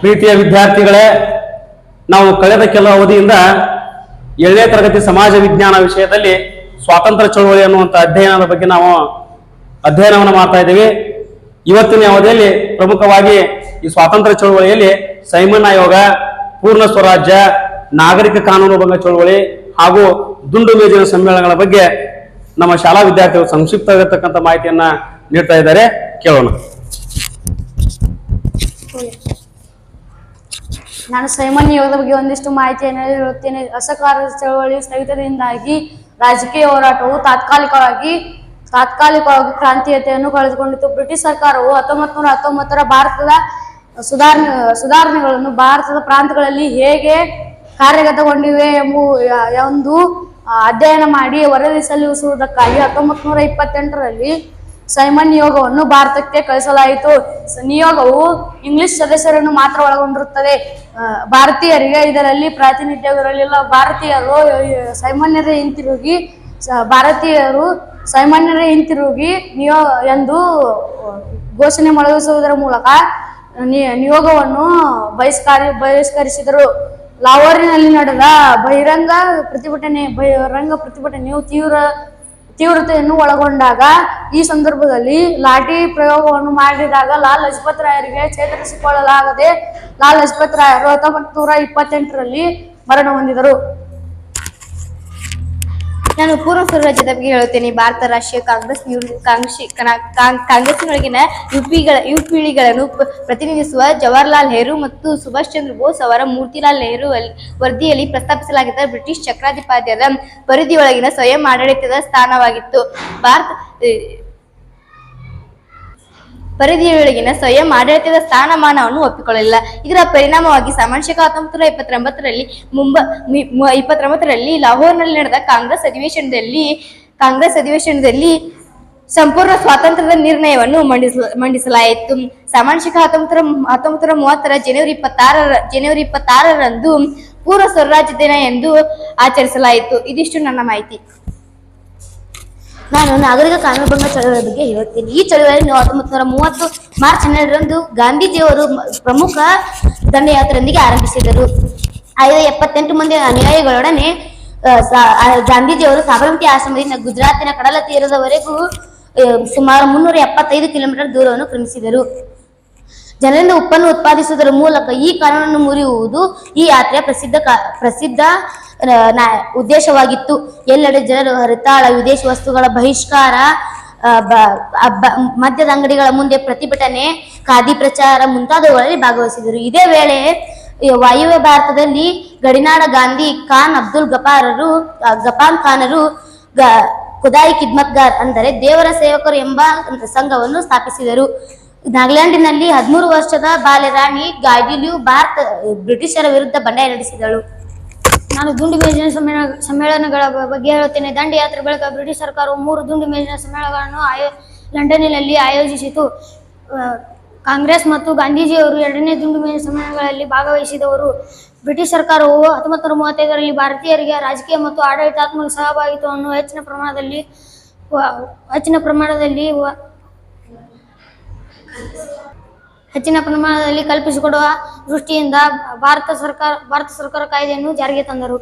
ಪ್ರೀತಿಯ ವಿದ್ಯಾರ್ಥಿಗಳೇ, ನಾವು ಕಳೆದ ಕೆಲವು ಅವಧಿಯಿಂದ ಏಳನೇ ತರಗತಿ ಸಮಾಜ ವಿಜ್ಞಾನ ವಿಷಯದಲ್ಲಿ ಸ್ವಾತಂತ್ರ್ಯ ಚಳವಳಿ ಅನ್ನುವಂಥ ಅಧ್ಯಯನದ ಬಗ್ಗೆ ನಾವು ಅಧ್ಯಯನವನ್ನು ಮಾಡ್ತಾ ಇದ್ದೀವಿ. ಇವತ್ತಿನ ಅವಧಿಯಲ್ಲಿ ಪ್ರಮುಖವಾಗಿ ಈ ಸ್ವಾತಂತ್ರ್ಯ ಚಳವಳಿಯಲ್ಲಿ ಸೈಮನ್ ಆಯೋಗ, ಪೂರ್ಣ ಸ್ವರಾಜ್ಯ, ನಾಗರಿಕ ಕಾನೂನು ಭಂಗ ಚಳವಳಿ ಹಾಗೂ ದುಂಡು ಮೇಜಿನ ಸಮ್ಮೇಳನಗಳ ಬಗ್ಗೆ ನಮ್ಮ ಶಾಲಾ ವಿದ್ಯಾರ್ಥಿಗಳು ಸಂಕ್ಷಿಪ್ತವಾಗಿರ್ತಕ್ಕಂಥ ಮಾಹಿತಿಯನ್ನ ನೀಡ್ತಾ ಇದ್ದಾರೆ. ಕೇಳೋಣ. ನಾನು ಸೈಮನ್ ಯೋಗದ ಬಗ್ಗೆ ಒಂದಿಷ್ಟು ಮಾಹಿತಿಯನ್ನು ಹೇಳುತ್ತೇನೆ. ಅಸಹಕಾರ ಚಳವಳಿ ಸ್ಥಗಿತದಿಂದಾಗಿ ರಾಜಕೀಯ ಹೋರಾಟವು ತಾತ್ಕಾಲಿಕವಾಗಿ ತಾತ್ಕಾಲಿಕವಾಗಿ ಕ್ರಾಂತೀಯತೆಯನ್ನು ಕಳೆದುಕೊಂಡಿತು ಬ್ರಿಟಿಷ್ ಸರ್ಕಾರವು ಹತ್ತೊಂಬತ್ ನೂರ ಹತ್ತೊಂಬತ್ತರ ಭಾರತದ ಸುಧಾರಣೆ, ಸುಧಾರಣೆಗಳನ್ನು ಭಾರತದ ಪ್ರಾಂತಗಳಲ್ಲಿ ಹೇಗೆ ಕಾರ್ಯಗತಗೊಂಡಿವೆ ಎಂಬು ಒಂದು ಅಧ್ಯಯನ ಮಾಡಿ ವರದಿ ಸಲ್ಲಿಸುವುದಕ್ಕಾಗಿ ಹತ್ತೊಂಬತ್ತು ನೂರ ಇಪ್ಪತ್ತೆಂಟರಲ್ಲಿ ಸೈಮನ್ ನಿಯೋಗವನ್ನು ಭಾರತಕ್ಕೆ ಕಳಿಸಲಾಯಿತು. ನಿಯೋಗವು ಇಂಗ್ಲಿಷ್ ಸದಸ್ಯರನ್ನು ಮಾತ್ರ ಒಳಗೊಂಡಿರುತ್ತದೆ. ಭಾರತೀಯರಿಗೆ ಇದರಲ್ಲಿ ಪ್ರಾತಿನಿಧ್ಯವಿರಲಿಲ್ಲ. ಭಾರತೀಯರು ಸೈಮನ್ಯರ ಹಿಂತಿರುಗಿ ಭಾರತೀಯರು ಸೈಮನ್ಯರ ಹಿಂತಿರುಗಿ ನಿಯೋ, ಎಂದು ಘೋಷಣೆ ಮೊಳಗಿಸುವುದರ ಮೂಲಕ ನಿಯೋಗವನ್ನು ಬಹಿಷ್ಕಾರಿ, ಬಹಿಷ್ಕರಿಸಿದರು. ಲಾಹೋರಿನಲ್ಲಿ ನಡೆದ ಬಹಿರಂಗ ಪ್ರತಿಭಟನೆ, ಬಹಿರಂಗ ಪ್ರತಿಭಟನೆಯು ತೀವ್ರ ತೀವ್ರತೆಯನ್ನು ಒಳಗೊಂಡಾಗ ಈ ಸಂದರ್ಭದಲ್ಲಿ ಲಾಠಿ ಪ್ರಯೋಗವನ್ನು ಮಾಡಿದಾಗ ಲಾಲ್ ಲಜಪತ್ ರಾಯರಿಗೆ ಚೇತರಿಸಿಕೊಳ್ಳಲಾಗದೆ ಲಾಲ್ ಲಜಪತ್ ರಾಯರು ಹತ್ತೊಂಬತ್ತು ನೂರ ಇಪ್ಪತ್ತೆಂಟರಲ್ಲಿ ಮರಣ ಹೊಂದಿದರು. ನಾನು ಪೂರ್ವ ಸ್ವರಾಜ್ಯದ ಬಗ್ಗೆ ಹೇಳುತ್ತೇನೆ. ಭಾರತ, ರಾಷ್ಟ್ರೀಯ ಕಾಂಗ್ರೆಸ್ ಕಾಂಗ್ರೆಸ್ನೊಳಗಿನ ಯುಪಿಗಳ, ಯುಪಿಳಿಗಳನ್ನು ಪ್ರತಿನಿಧಿಸುವ ಜವಾಹರ್ಲಾಲ್ ನೆಹರು ಮತ್ತು ಸುಭಾಷ್ ಚಂದ್ರ ಬೋಸ್ ಅವರ ಮೂರ್ತಿಲಾಲ್ ನೆಹರು ವರದಿಯಲ್ಲಿ ಪ್ರಸ್ತಾಪಿಸಲಾಗಿದ್ದ ಬ್ರಿಟಿಷ್ ಚಕ್ರಾಧಿಪತ್ಯದ ಪರಿಧಿಯೊಳಗಿನ ಸ್ವಯಂ ಆಡಳಿತದ ಸ್ಥಾನವಾಗಿತ್ತು. ಭಾರತ ಪರಿಧಿಯೊಳಗಿನ ಸ್ವಯಂ ಆಡಳಿತದ ಸ್ಥಾನಮಾನವನ್ನು ಒಪ್ಪಿಕೊಳ್ಳಲಿಲ್ಲ. ಇದರ ಪರಿಣಾಮವಾಗಿ ಸಾಮಾನ್ಯಕ ಹತ್ತೊಂಬತ್ತು ನೂರ ಇಪ್ಪತ್ತೊಂಬತ್ತರಲ್ಲಿ ಮುಂಬೈ ಇಪ್ಪತ್ತೊಂಬತ್ತರಲ್ಲಿ ಲಾಹೋರ್ನಲ್ಲಿ ನಡೆದ ಕಾಂಗ್ರೆಸ್ ಅಧಿವೇಶನದಲ್ಲಿ ಕಾಂಗ್ರೆಸ್ ಅಧಿವೇಶನದಲ್ಲಿ ಸಂಪೂರ್ಣ ಸ್ವಾತಂತ್ರ್ಯದ ನಿರ್ಣಯವನ್ನು ಮಂಡಿಸ ಮಂಡಿಸಲಾಯಿತು. ಸಾಮಾನ್ಯಕ ಹತ್ತೊಂಬತ್ತರ ಹತ್ತೊಂಬತ್ತರ ಮೂವತ್ತರ ಜನವರಿ ಇಪ್ಪತ್ತಾರರ, ಜನವರಿ ಇಪ್ಪತ್ತಾರರಂದು ಪೂರ್ವ ಸ್ವರಾಜ್ಯ ದಿನ ಎಂದು ಆಚರಿಸಲಾಯಿತು. ಇದಿಷ್ಟು ನನ್ನ ಮಾಹಿತಿ. ನಾನು ನಾಗರಿಕ ಕಾನೂನು ಭಂಗ ಚಳವಳಿಯ ಬಗ್ಗೆ ಹೇಳುತ್ತೇನೆ ಈ ಚಳವಳಿಯನ್ನು ಹತ್ತೊಂಬತ್ತು ನೂರ ಮೂವತ್ತು ಮಾರ್ಚ್ ಹನ್ನೆರಡರಂದು ಗಾಂಧೀಜಿಯವರು ಪ್ರಮುಖ ದಂಡಯಾತ್ರೆಯೊಂದಿಗೆ ಆರಂಭಿಸಿದರು. ಐದು ಎಪ್ಪತ್ತೆಂಟು ಮಂದಿ ಅನುಯಾಯಿಗಳೊಡನೆ ಗಾಂಧೀಜಿಯವರು ಸಾಬರಮತಿ ಆಶ್ರಮದಿಂದ ಗುಜರಾತಿನ ಕಡಲ ತೀರದವರೆಗೂ ಸುಮಾರು ಮುನ್ನೂರ ಎಪ್ಪತ್ತೈದು ಕಿಲೋಮೀಟರ್ ದೂರವನ್ನು ಕ್ರಮಿಸಿದರು. ಜನರಿಂದ ಉಪ್ಪನ್ನು ಉತ್ಪಾದಿಸುವುದರ ಮೂಲಕ ಈ ಕಾನೂನನ್ನು ಮುರಿಯುವುದು ಈ ಯಾತ್ರೆಯ ಪ್ರಸಿದ್ಧ ಪ್ರಸಿದ್ಧ ಉದ್ದೇಶವಾಗಿತ್ತು. ಎಲ್ಲೆಡೆ ಜನರು ಹರಿತಾಳ ವಿದೇಶಿ ವಸ್ತುಗಳ ಬಹಿಷ್ಕಾರ ಮದ್ಯದ ಅಂಗಡಿಗಳ ಮುಂದೆ ಪ್ರತಿಭಟನೆ, ಖಾದಿ ಪ್ರಚಾರ ಮುಂತಾದವುಗಳಲ್ಲಿ ಭಾಗವಹಿಸಿದರು. ಇದೇ ವೇಳೆ ವಾಯುವ್ಯ ಭಾರತದಲ್ಲಿ ಗಡಿನಾಡ ಗಾಂಧಿ ಖಾನ್ ಅಬ್ದುಲ್ ಗಫಾರರು ಗಫಾನ್ ಖಾನರು ಖುದಾಯಿ ಕಿದ್ಮತ್ಗಾರ್ ಅಂದರೆ ದೇವರ ಸೇವಕರು ಎಂಬ ಸಂಘವನ್ನು ಸ್ಥಾಪಿಸಿದರು. ನಾಗಾಲ್ಯಾಂಡಿನಲ್ಲಿ ಹದಿಮೂರು ವರ್ಷದ ಬಾಲ್ಯ ರಾಣಿ ಗಾಯ್ಡಿಲಿಯು ಭಾರತ, ಬ್ರಿಟಿಷರ ವಿರುದ್ಧ ಬಂಡಾಯ ನಡೆಸಿದಳು. ನಾನು ದುಂಡು ಮೇಜಿನ ಸಮ್ಮೇಳ, ಸಮ್ಮೇಳನಗಳ ಬಗ್ಗೆ ಹೇಳುತ್ತೇನೆ. ದಂಡಯಾತ್ರೆ ಬಳಿಕ ಬ್ರಿಟಿಷ್ ಸರ್ಕಾರವು ಮೂರು ದುಂಡು ಮೇಜಿನ ಸಮ್ಮೇಳನಗಳನ್ನು ಆಯೋ, ಲಂಡನ್ನಲ್ಲಿ ಆಯೋಜಿಸಿತು. ಕಾಂಗ್ರೆಸ್ ಮತ್ತು ಗಾಂಧೀಜಿಯವರು ಎರಡನೇ ದುಂಡು ಮೇಜಿನ ಸಮ್ಮೇಳನಗಳಲ್ಲಿ ಭಾಗವಹಿಸಿದವರು. ಬ್ರಿಟಿಷ್ ಸರ್ಕಾರವು ಹತ್ತೊಂಬತ್ತು ನೂರ ಮೂವತ್ತೈದರಲ್ಲಿ ಭಾರತೀಯರಿಗೆ ರಾಜಕೀಯ ಮತ್ತು ಆಡಳಿತಾತ್ಮಕ ಸಹಭಾಗಿತ್ವವನ್ನು ಹೆಚ್ಚಿನ ಪ್ರಮಾಣದಲ್ಲಿ ಹೆಚ್ಚಿನ ಪ್ರಮಾಣದಲ್ಲಿ ಹೆಚ್ಚಿನ ಪ್ರಮಾಣದಲ್ಲಿ ಕಲ್ಪಿಸಿಕೊಡುವ ದೃಷ್ಟಿಯಿಂದ ಭಾರತ ಸರ್ಕಾರ ಭಾರತ ಸರ್ಕಾರ ಕಾಯ್ದೆಯನ್ನು ಜಾರಿಗೆ ತಂದರು.